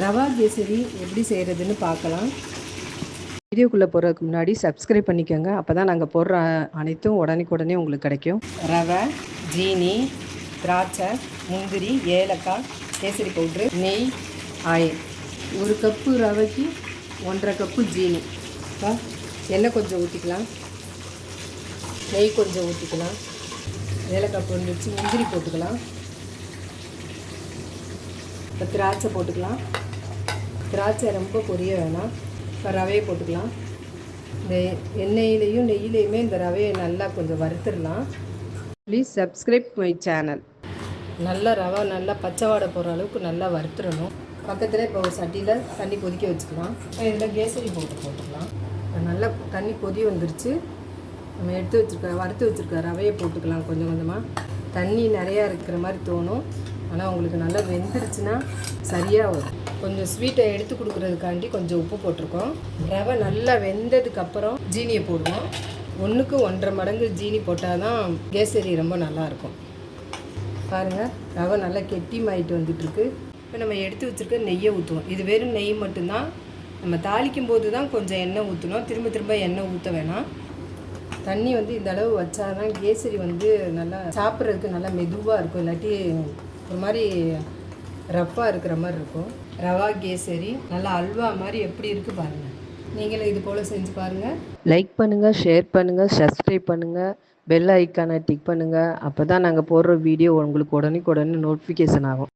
ரவா கேசரி எப்படி செய்கிறதுன்னு பார்க்கலாம். வீடியோக்குள்ளே போகிறதுக்கு முன்னாடி சப்ஸ்கிரைப் பண்ணிக்கோங்க. அப்போ தான் நாங்கள் போடுற அனைத்தும் உடனே உங்களுக்கு கிடைக்கும். ரவை ஜீனி திராட்சை முந்திரி ஏலக்காய் கேசரி பவுட்ரு நெய் ஆயில். ஒரு கப்பு ரவைக்கு ஒன்றரை கப்பு ஜீனி. இப்போ எண்ணெய் கொஞ்சம் ஊற்றிக்கலாம் நெய் கொஞ்சம் ஊற்றிக்கலாம் ஏலக்காய் பொருள் வச்சு முந்திரி போட்டுக்கலாம். இப்போ திராட்சை போட்டுக்கலாம். திராட்சை ரொம்ப பொரிய வேணாம். இப்போ ரவையை போட்டுக்கலாம். இந்த எண்ணெயிலையும் நெய்யிலையுமே இந்த ரவையை நல்லா கொஞ்சம் வறுத்துடலாம். ப்ளீஸ் சப்ஸ்கிரைப் மை சேனல் நல்லா ரவை நல்லா பச்சை வாடை போகிற அளவுக்கு நல்லா வறுத்துடணும். பக்கத்தில் இப்போ ஒரு சட்டியில் தண்ணி கொதிக்க வச்சுக்கலாம். இதில் கேசரி போட்டு போட்டுக்கலாம். நல்லா தண்ணி கொதி வந்துருச்சு. நம்ம எடுத்து வச்சுருக்க வறுத்து வச்சுருக்க ரவையை போட்டுக்கலாம் கொஞ்சம் கொஞ்சமாக தண்ணி நிறையா இருக்கிற மாதிரி தோணும். ஆனால் உங்களுக்கு நல்லா வெந்துருச்சுன்னா சரியாக வரும். கொஞ்சம் ஸ்வீட்டை எடுத்து கொடுக்குறதுக்காண்டி கொஞ்சம் உப்பு போட்டிருக்கோம். ரவை நல்லா வெந்ததுக்கப்புறம் ஜீனியை போடுவோம். ஒன்றுக்கு ஒன்றரை மடங்கு ஜீனி போட்டால் தான் கேசரி ரொம்ப நல்லாயிருக்கும். பாருங்கள் ரவை நல்லா கெட்டிமாயிட்டு வந்துட்டுருக்கு. இப்போ நம்ம எடுத்து வச்சுருக்க நெய்யை ஊற்றுவோம் இது வெறும் நெய் மட்டும்தான். நம்ம தாளிக்கும் போது தான் கொஞ்சம் எண்ணெய் ஊற்றணும் திரும்ப திரும்ப எண்ணெய் ஊற்ற வேணாம். தண்ணி வந்து இந்த அளவு வச்சாதான் கேசரி வந்து நல்லா சாப்பிட்றதுக்கு நல்லா மெதுவாக இருக்கும். இல்லாட்டி ஒரு மாதிரி ரஃப்பாக இருக்கிற மாதிரி இருக்கும். ரவா கேசரி நல்லா அல்வா மாதிரி எப்படி இருக்குது பாருங்கள் நீங்களும் இது போல் செஞ்சு பாருங்கள் லைக் பண்ணுங்கள் ஷேர் பண்ணுங்கள் சப்ஸ்கிரைப் பண்ணுங்கள் பெல் ஐக்கானை டிக் பண்ணுங்கள் அப்போ தான் நாங்கள் போடுற வீடியோ உங்களுக்கு உடனே உடனே நோட்டிஃபிகேஷன் ஆகும்.